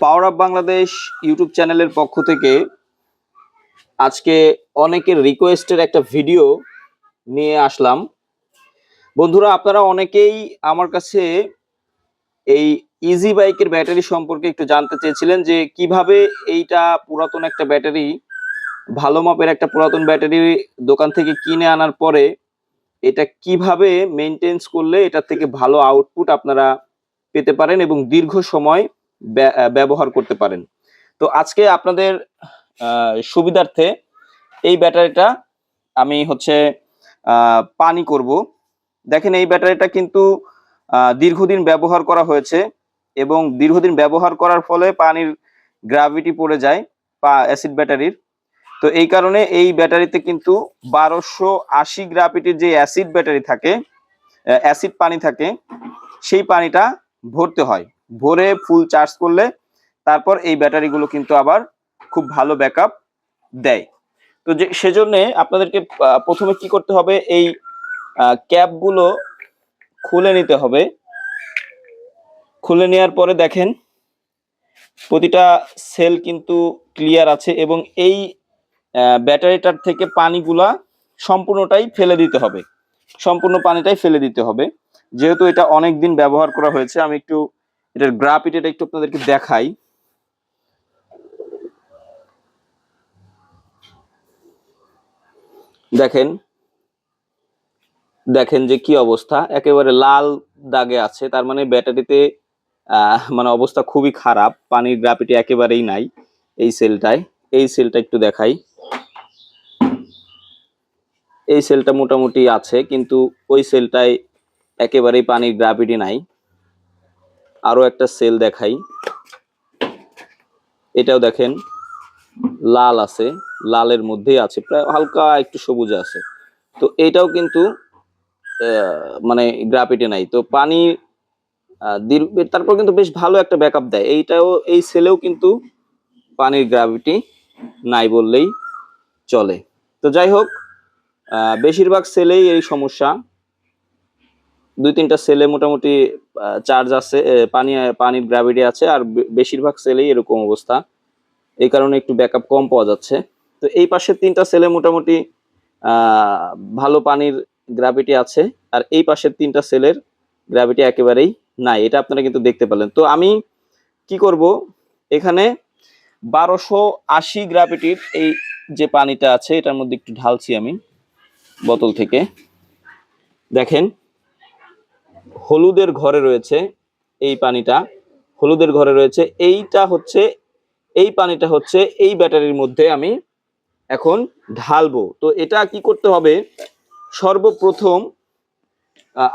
Power of Bangladesh YouTube চ্যানেলের পক্ষ থেকে আজকে অনেকের রিকোয়েস্টের একটা ভিডিও নিয়ে আসলাম। বন্ধুরা, আপনারা অনেকেই আমার কাছে এই ইজি বাইকের ব্যাটারি সম্পর্কে একটু জানতে চেয়েছিলেন যে কীভাবে এইটা পুরাতন একটা ব্যাটারি ভালো মাপের একটা পুরাতন ব্যাটারি দোকান থেকে কিনে আনার পরে এটা কীভাবে মেনটেন্স করলে এটা থেকে ভালো আউটপুট আপনারা পেতে পারেন এবং দীর্ঘ সময় ব্য- ব্যবহার করতে পারেন। তো আজকে আপনাদের সুবিধার্থে এই ব্যাটারিটা আমি হচ্ছে পানি করব। দেখেন এই ব্যাটারিটা কিন্তু দীর্ঘদিন ব্যবহার করা হয়েছে এবং দীর্ঘদিন ব্যবহার করার ফলে পানির গ্রাভিটি পড়ে যায়, পা অ্যাসিড ব্যাটারির তো এই কারণে এই ব্যাটারিতে কিন্তু বারোশো আশি গ্রাভিটির যে অ্যাসিড ব্যাটারি থাকে অ্যাসিড পানি থাকে, সেই পানিটা ভরতে হয়। ভরে ফুল চার্জ করলে তারপর এই ব্যাটারিগুলো কিন্তু আবার খুব ভালো ব্যাকআপ দেয়। তো যে, সেজন্য আপনাদেরকে প্রথমে কি করতে হবে, এই ক্যাপগুলো খুলে নিতে হবে। খুলে নেওয়ার পরে দেখেন, প্রতিটা সেল কিন্তু ক্লিয়ার আছে এবং এই ব্যাটারিটার থেকে পানিগুলা সম্পূর্ণটাই ফেলে দিতে হবে। সম্পূর্ণ পানিটাই ফেলে দিতে হবে। যেহেতু এটা অনেক দিন ব্যবহার করা হয়েছে, আমি একটু এটার গ্রাফিট এটা একটু আপনাদেরকে দেখাই। দেখেন দেখেন যে কি অবস্থা। একেবারে লাল দাগে আছে, তার মানে ব্যাটারিতে মানে অবস্থা খুবই খারাপ। পানির গ্রাফিটি একেবারেই নাই এই সেলটায়। এই সেলটা একটু দেখাই। এই সেলটা মোটামুটি আছে, কিন্তু ওই সেলটায় একেবারেই পানির গ্রাভিটি নাই। আরও একটা সেল দেখাই। এটাও দেখেন, লাল আছে, লালের মধ্যেই আছে, প্রায় হালকা একটু সবুজ আছে। তো এটাও কিন্তু মানে গ্রাভিটি নাই। তো পানি তারপর কিন্তু বেশ ভালো একটা ব্যাকআপ দেয়। এইটাও, এই সেলেও কিন্তু পানির গ্রাভিটি নাই বললেই চলে। তো যাই হোক বেশিরভাগ সেলেই এই সমস্যা। দুই তিনটা সেলে মোটামুটি চার্জ আছে পানি পানির গ্র্যাভিটি আছে, আর বেশিরভাগ সেলেই এরকম অবস্থা। এই কারণে একটু ব্যাকআপ কম পাওয়া যাচ্ছে। তো এই পাশের তিনটা সেলে মোটামুটি ভালো পানির গ্র্যাভিটি আছে, আর এই পাশের তিনটা সেলের গ্র্যাভিটি একেবারেই নাই। এটা আপনারা কিন্তু দেখতে পেলেন। তো আমি কি করব? এখানে বারোশো আশি গ্র্যাভিটির এই যে পানিটা আছে, এটার মধ্যে একটু ঢালছি আমি। বোতল থেকে। দেখেন, হলুদের ঘরে রয়েছে এই পানিটা। হলুদের ঘরে রয়েছে, এইটা হচ্ছে, এই পানিটা হচ্ছে এই ব্যাটারির মধ্যে আমি এখন ঢালবো। তো এটা কি করতে হবে? সর্বপ্রথম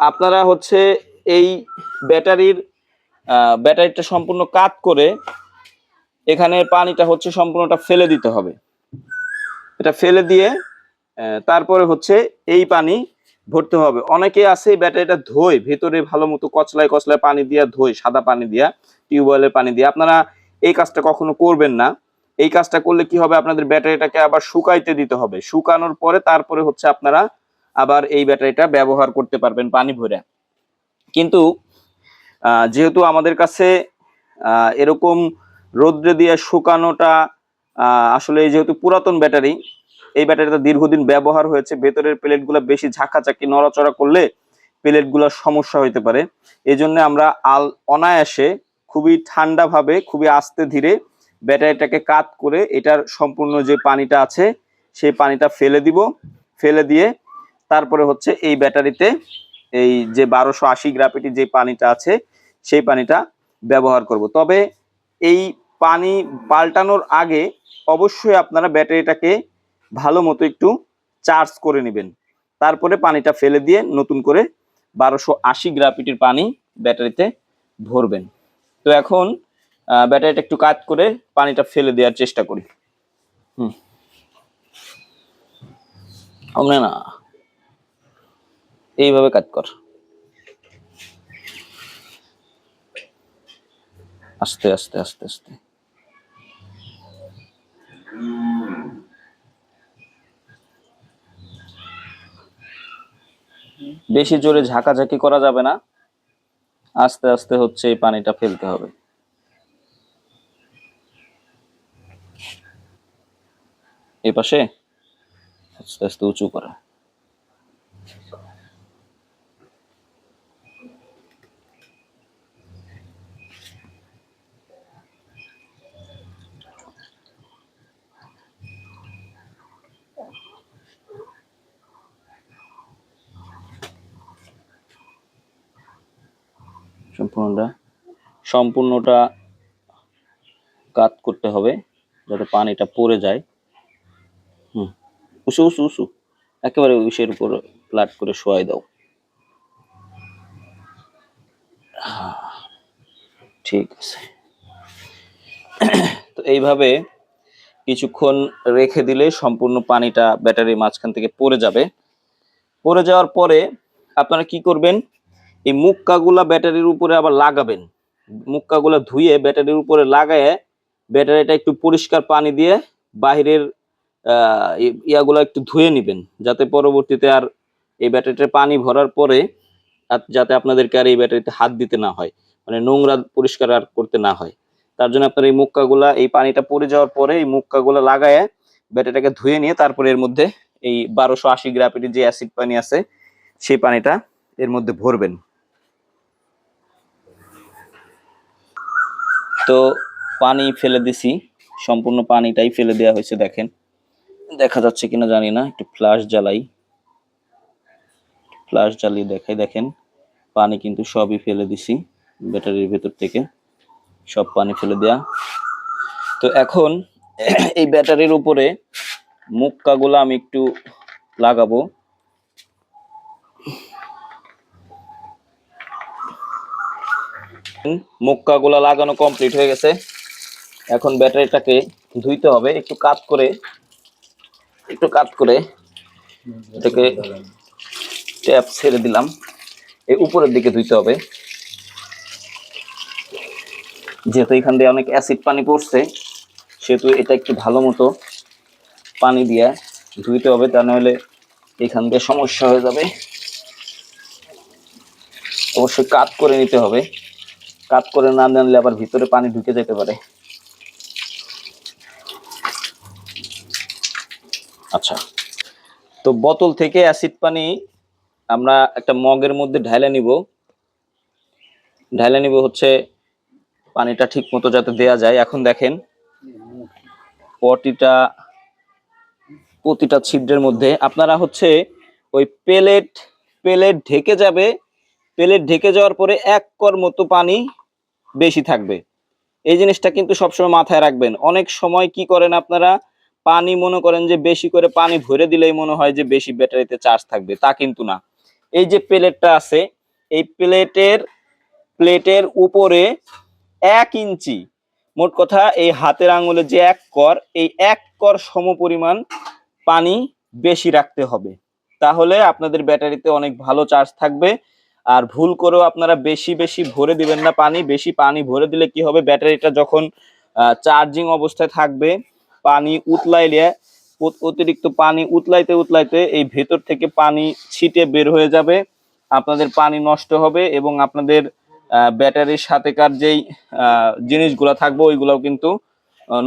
আপনারা হচ্ছে এই ব্যাটারির ব্যাটারিটা সম্পূর্ণ কাট করে এখানে পানিটা হচ্ছে সম্পূর্ণটা ফেলে দিতে হবে। এটা ফেলে দিয়ে তারপরে হচ্ছে এই পানি ভরতে হবে। অনেকে আছে ব্যাটারিটা ধোয়, ভেতরে ভালো মতো কচলায় কচলায় পানি দিয়া ধোয়, সাদা পানি দিয়া টিউবওয়েলের পানি দিয়ে। আপনারা এই কাজটা কখনো করবেন না। এই কাজটা করলে কি হবে? আপনাদের ব্যাটারিটাকে আবার শুকাইতে দিতে হবে। শুকানোর পরে তারপরে হচ্ছে আপনারা আবার এই ব্যাটারিটা ব্যবহার করতে পারবেন পানি ভরে। কিন্তু যেহেতু আমাদের কাছে এরকম রোদ্রে দিয়ে শুকানোটা আসলে যেহেতু পুরাতন ব্যাটারি এই ব্যাটারিটা দীর্ঘদিন ব্যবহার হয়েছে। ভেতরের প্লেটগুলো বেশি ঝাঁকাঝাঁকি, নড়াচড়া করলে প্লেটগুলোর সমস্যা হইতে পারে। এই জন্য আমরা আল অনায়াসে খুবই ঠান্ডাভাবে, খুবই আস্তে ধীরে ব্যাটারিটাকে কাত করে এটার সম্পূর্ণ যে পানিটা আছে, সেই পানিটা ফেলে দিব। ফেলে দিয়ে তারপরে হচ্ছে এই ব্যাটারিতে এই যে বারোশো আশি গ্রাফিটি যে পানিটা আছে, সেই পানিটা ব্যবহার করব। তবে এই পানি পাল্টানোর আগে অবশ্যই আপনারা ব্যাটারিটাকে ভালো মতো একটু চার্জ করে নেবেন। তারপরে পানিটা ফেলে দিয়ে নতুন করে বারোশো আশি গ্রাফিটির পানি ব্যাটারিতে ভরবেন। তো এখন ব্যাটারিটা একটু কাজ করে পানিটা ফেলে দেওয়ার চেষ্টা করি। হুম। না। এইভাবে কাজ কর। আস্তে আস্তে আস্তে আস্তে। বেশি জোরে ঝাঁকাঝাঁকি করা যাবে না। আস্তে আস্তে হচ্ছে এই পানিটা ফেলতে হবে। এই পাশে আস্তে আস্তে উঁচু করা। সম্পূর্ণটা। সম্পূর্ণটা কাত করতে হবে যাতে পানিটা পড়ে যায়। হুম উঁচু উঁচু উঁচু একেবারে উষের উপর ফ্ল্যাট করে শোয়াই দাও। ঠিক আছে। তো এইভাবে কিছুক্ষণ রেখে দিলে সম্পূর্ণ পানিটা ব্যাটারির মাঝখান থেকে পড়ে যাবে। পড়ে যাওয়ার পরে আপনারা কি করবেন? এই মুক্কাগুলা ব্যাটারির উপরে আবার লাগাবেন। মুক্কাগুলা ধুয়ে ব্যাটারির উপরে লাগায়ে ব্যাটারিটা একটু পরিষ্কার পানি দিয়ে বাহিরের ইয়াগুলা একটু ধুয়ে নেবেন, যাতে পরবর্তীতে আর এই ব্যাটারিতে পানি ভরার পরে যাতে আপনাদেরকে আর এই ব্যাটারিতে হাত দিতে না হয় মানে নোংরা পরিষ্কার আর করতে না হয়। তার জন্য আপনার এই মুক্কাগুলা, এই পানিটা পড়ে যাওয়ার পরে এই মুক্কাগুলা লাগায়ে ব্যাটারিটাকে ধুয়ে নিয়ে তারপরে এর মধ্যে এই বারোশো আশি গ্রাফিটির যে অ্যাসিড পানি আছে, সেই পানিটা এর মধ্যে ভরবেন। তো পানি ফেলে দিছি, সম্পূর্ণ পানিটাই ফেলে দেওয়া হয়েছে, দেখেন। দেখা যাচ্ছে কিনা জানি না, একটু ফ্ল্যাশ জ্বালাই। ফ্ল্যাশ জ্বালিয়ে দেখাই, দেখেন, পানি কিন্তু সবই ফেলে দিছি, ব্যাটারির ভেতর থেকে। সব পানি ফেলে দেয়া। তো এখন এই ব্যাটারির উপরে মুক্কাগুলো আমি একটু লাগাবো। মুক্কাগুলো লাগানো কমপ্লিট হয়ে গেছে। এখন ব্যাটারিটাকে ধুইতে হবে, একটু কাত করে, একটু কাত করে এটাকে ট্যাপ ছেড়ে দিলাম। এই উপরের দিকে ধুইতে হবে। যেহেতু এখান দিয়ে অনেক অ্যাসিড পানি পড়ছে, সেহেতু এটা একটু ভালো মতো পানি দিয়ে ধুইতে হবে, তা নাহলে এখান দিয়ে সমস্যা হয়ে যাবে। অবশ্যই কাত করে নিতে হবে। কাত করে না জানলে আবার ভিতরে পানি ঢুকে যেতে পারে। আচ্ছা। তো বোতল থেকে অ্যাসিড পানি আমরা একটা মগের মধ্যে ঢালে নিব। ঢালে নিব হচ্ছে পানিটা ঠিক মতো যাতে দেয়া যায়। এখন দেখেন প্রতিটা প্রতিটা ছিদ্রের মধ্যে। আপনারা হচ্ছে ওই পেলেট পেলেট ঢেকে যাবে। পেলেট ঢেকে যাওয়ার পরে এক কর মতো পানি বেশি থাকবে। এই জিনিসটা কিন্তু সবসময় মাথায় রাখবেন। অনেক সময় কি করেন আপনারা? পানি মনে করেন যে বেশি করে পানি ভরে দিলেই মনে হয় যে বেশি ব্যাটারিতে চার্জ থাকবে। তা কিন্তু না। এই যে প্লেটটা আছে, এই প্লেটের প্লেটের উপরে এক ইঞ্চি, মোট কথা এই হাতের আঙুলে যে এক কর, এই এক কর সমপরিমাণ পানি বেশি রাখতে হবে। তাহলে আপনাদের ব্যাটারিতে অনেক ভালো চার্জ থাকবে। আর ভুল করেও আপনারা বেশি বেশি ভরে দিবেন না পানি, বেশি পানি ভরে দিলে কি হবে? ব্যাটারিটা যখন চার্জিং অবস্থায় থাকবে, পানি উতলাইলে অতিরিক্ত পানি উতলাইতে উতলাইতে এই ভেতর থেকে পানি ছিটে বের হয়ে যাবে, আপনাদের পানি নষ্ট হবে এবং আপনাদের ব্যাটারির সাথেকার যেই জিনিসগুলো থাকবে ওইগুলোও কিন্তু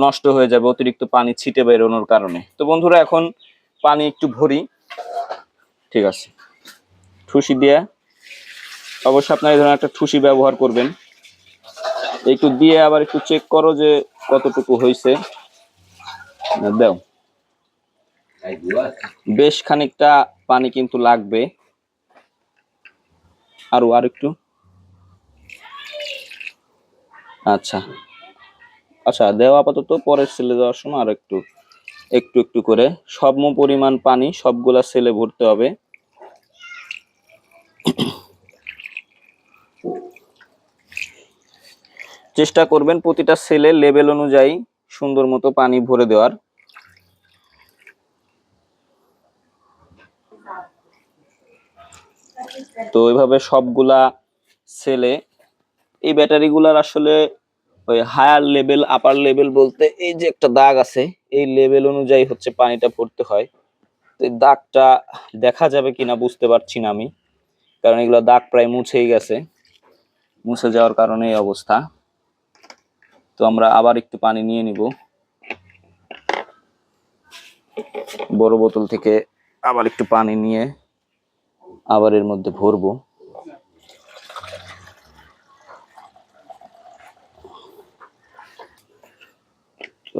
নষ্ট হয়ে যাবে, অতিরিক্ত পানি ছিটে বেরোনোর কারণে। তো বন্ধুরা, এখন পানি একটু ভরি, ঠিক আছে, ঠুসি দিয়ে অবশ্যই আপনারা এই ধরনের একটা ঠুসি ব্যবহার করবেন। একটু দিয়ে আবার একটু চেক করো যে কতটুকু হয়েছে দাও। বেশ খানিকটা পানি কিন্তু লাগবে। আরও আর একটু আচ্ছা। আচ্ছা দেওয়া আপাতত পরের সেলে দেওয়ার সময় আর একটু একটু একটু করে সম পরিমাণ পানি সবগুলা সেলে ভরতে হবে। চেষ্টা করবেন প্রতিটা সেলে লেভেল অনুযায়ী সুন্দর মতো পানি ভরে দেওয়ার। তো এইভাবে সবগুলা সেলে এই ব্যাটারিগুলার আসলে ওই হায়ার লেভেল আপার লেভেল বলতে এই যে একটা দাগ আছে, এই লেভেল অনুযায়ী হচ্ছে পানিটা ভরতে হয়। তো দাগটা দেখা যাবে কিনা বুঝতে পারছি না আমি, কারণ এগুলো দাগ প্রায় মুছেই গেছে। মুছে যাওয়ার কারণে এই অবস্থা। তো আমরা আবার একটু পানি নিয়ে নিব। বড় বোতল থেকে আবার একটু পানি নিয়ে আবার এর মধ্যে ভরবো।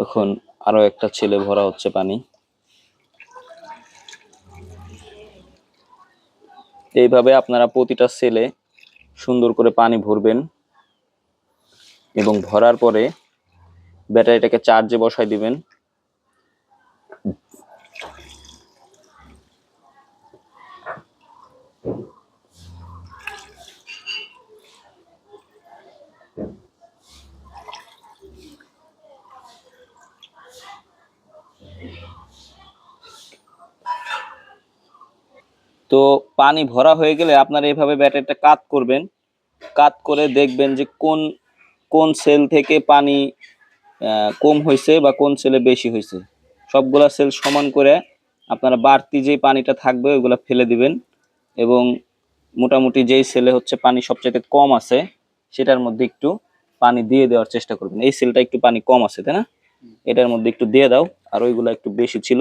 এখন আরও একটা ছেলে ভরা হচ্ছে পানি। এইভাবে আপনারা প্রতিটা সেলে সুন্দর করে পানি ভরবেন। এবং ভরার পরে ব্যাটারিটাকে চার্জে বসাই দিবেন। তো পানি ভরা হয়ে গেলে আপনারা এইভাবে ব্যাটারিটা কাত করবেন। কাত করে দেখবেন যে কোন কোন সেল থেকে পানি কম হয়েছে বা কোন সেলে বেশি হয়েছে সবগুলা সেল সমান করে আপনারা বাড়তি যে পানিটা থাকবে ওইগুলা ফেলে দিবেন এবং মোটামুটি যেই সেলে হচ্ছে পানি সবচেয়ে কম আছে, সেটার মধ্যে একটু পানি দিয়ে দেওয়ার চেষ্টা করবেন। এই সেলটা একটু পানি কম আছে, তাই না? এটার মধ্যে একটু দিয়ে দাও। আর ওইগুলো একটু বেশি ছিল,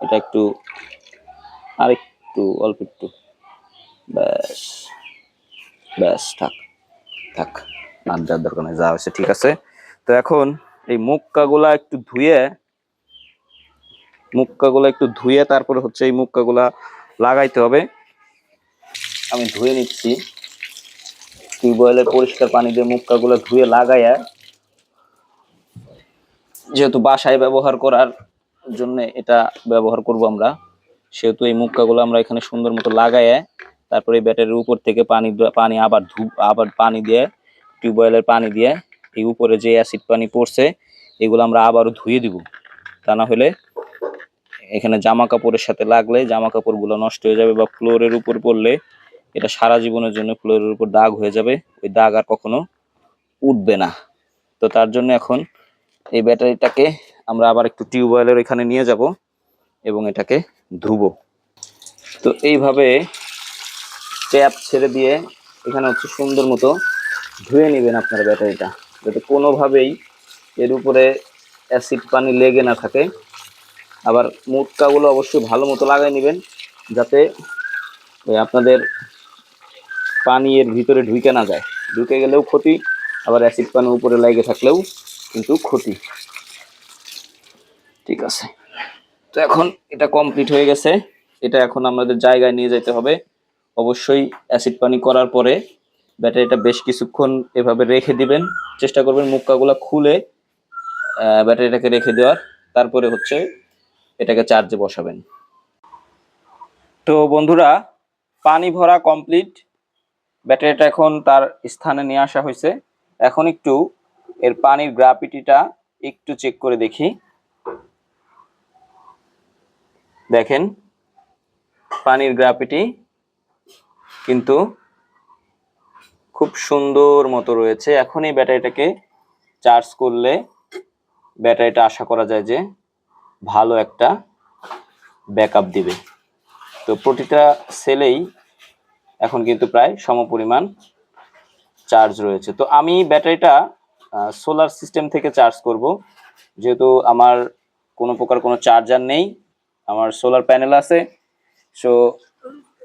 এটা একটু আর একটু অল্প একটু। ব্যাস ব্যাস, থাক থাক। আর যার দরকার হয়েছে ঠিক আছে। তো এখন এই মুক্কাগুলা একটু ধুয়ে, মুক্কাগুলা একটু ধুয়ে তারপরে হচ্ছে এই মুক্কাগুলা লাগাইতে হবে। আমি ধুয়ে নিচ্ছি। টিউবওয়েলের পরিষ্কার পানি দিয়ে মুক্কাগুলো ধুয়ে লাগাইয়া, যেহেতু বাসায় ব্যবহার করার জন্য এটা ব্যবহার করব আমরা, সেহেতু এই মুক্কাগুলো আমরা এখানে সুন্দর মতো লাগাইয়া, তারপরে ব্যাটারির উপর থেকে পানি পানি আবার ধূপ আবার পানি দিয়ে টিউবওয়েলের পানি দিয়ে এই উপরে যে অ্যাসিড পানি পড়ছে, এগুলো আমরা আবারও ধুয়ে দিব। তা না হলে এখানে জামা কাপড়ের সাথে লাগলে জামা কাপড়গুলো নষ্ট হয়ে যাবে বা ফ্লোরের উপর পড়লে এটা সারা জীবনের জন্য ফ্লোরের উপর দাগ হয়ে যাবে, ওই দাগ আর কখনো উঠবে না। তো তার জন্য এখন এই ব্যাটারিটাকে আমরা আবার একটু টিউবওয়েলের এখানে নিয়ে যাব এবং এটাকে ধুবো। তো এইভাবে ট্যাপ ছেড়ে দিয়ে এখানে হচ্ছে সুন্দর মতো ধুয়ে নেবেন আপনারা ব্যাটারিটা। যাতে কোনোভাবেই এর উপরে অ্যাসিড পানি লেগে না থাকে। আবার মুটকাগুলো অবশ্যই ভালো মতো লাগাই নেবেন, যাতে ওই আপনাদের পানি এর ভিতরে ঢুকে না যায়। ঢুকে গেলেও ক্ষতি, আবার অ্যাসিড পানি উপরে লেগে থাকলেও কিন্তু ক্ষতি। ঠিক আছে। তো এখন এটা কমপ্লিট হয়ে গেছে। এটা এখন আমাদের জায়গায় নিয়ে যেতে হবে। অবশ্যই অ্যাসিড পানি করার পরে ব্যাটারিটা বেশ কিছুক্ষণ এভাবে রেখে দিবেন। চেষ্টা করবেন মুক্কাগুলা খুলে ব্যাটারিটাকে রেখে দেওয়ার। তারপরে হচ্ছে এটাকে চার্জে বসাবেন। তো বন্ধুরা, পানি ভরা কমপ্লিট। ব্যাটারিটা এখন তার স্থানে নিয়ে আসা হয়েছে। এখন একটু এর পানির গ্রাভিটিটা একটু চেক করে দেখি। দেখেন, পানির গ্রাভিটি কিন্তু খুব সুন্দর মতো রয়েছে। এখন এই ব্যাটারিটাকে চার্জ করলে ব্যাটারিটা আশা করা যায় যে ভালো একটা ব্যাকআপ দিবে। তো প্রতিটা সেলেই এখন কিন্তু প্রায় সমপরিমাণ চার্জ রয়েছে। তো আমি ব্যাটারিটা সোলার সিস্টেম থেকে চার্জ করব। যেহেতু আমার কোনো প্রকার কোনো চার্জার নেই, আমার সোলার প্যানেল আছে সো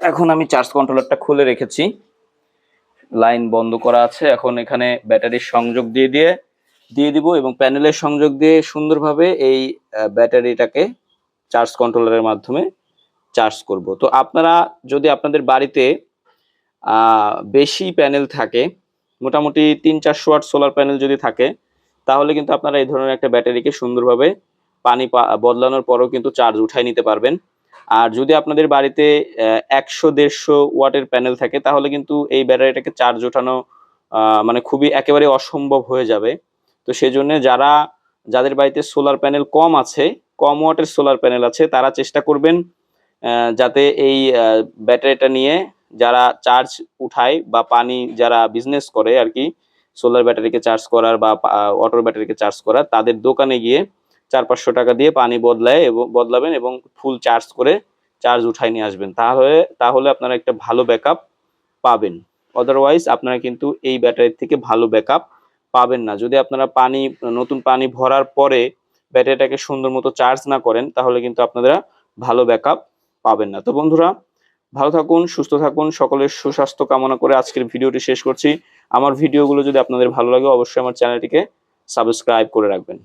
এখন আমি চার্জ কন্ট্রোলারটা খুলে রেখেছি। লাইন বন্ধ করা আছে। এখন এখানে ব্যাটারির সংযোগ দিয়ে দিয়ে দিয়ে দিব এবং প্যানেলের সংযোগ দিয়ে সুন্দরভাবে এই ব্যাটারিটাকে চার্জ কন্ট্রোলারের মাধ্যমে চার্জ করব। তো আপনারা যদি আপনাদের বাড়িতে বেশি প্যানেল থাকে, মোটামুটি তিন চারশো ওয়াট সোলার প্যানেল যদি থাকে, তাহলে কিন্তু আপনারা এই ধরনের একটা ব্যাটারিকে সুন্দরভাবে পানি বদলানোর পরেও কিন্তু চার্জ উঠাই নিতে পারবেন। আর যদি আপনাদের বাড়িতে একশো, দেড়শো ওয়াটের প্যানেল থাকে, তাহলে কিন্তু এই ব্যাটারিটাকে চার্জ ওঠানো মানে খুবই একেবারে অসম্ভব হয়ে যাবে। তো সেজন্য যারা, যাদের বাড়িতে সোলার প্যানেল কম আছে, কম ওয়াটের সোলার প্যানেল আছে, তারা চেষ্টা করবেন যাতে এই ব্যাটারিটা নিয়ে যারা চার্জ উঠায় বা পানি যারা বিজনেস করে আর কি, সোলার ব্যাটারিকে চার্জ করার বা অটো ব্যাটারিকে চার্জ করার, তাদের দোকানে গিয়ে চার পাঁচশো টাকা দিয়ে পানি বদলায় এবং বদলাবেন এবং ফুল চার্জ করে চার্জ উঠাই নিয়ে আসবেন। তাহলে তাহলে আপনারা একটা ভালো ব্যাকআপ পাবেন। আদারওয়াইজ আপনারা কিন্তু এই ব্যাটারির থেকে ভালো ব্যাকআপ পাবেন না। যদি আপনারা পানি, নতুন পানি ভরার পরে ব্যাটারিটাকে সুন্দর মতো চার্জ না করেন, তাহলে কিন্তু আপনারা ভালো ব্যাকআপ পাবেন না। তো বন্ধুরা, ভালো থাকুন, সুস্থ থাকুন, সকলের সুস্বাস্থ্য কামনা করে আজকের ভিডিওটি শেষ করছি। আমার ভিডিওগুলো যদি আপনাদের ভালো লাগে, অবশ্যই আমার চ্যানেলটিকে সাবস্ক্রাইব করে রাখবেন।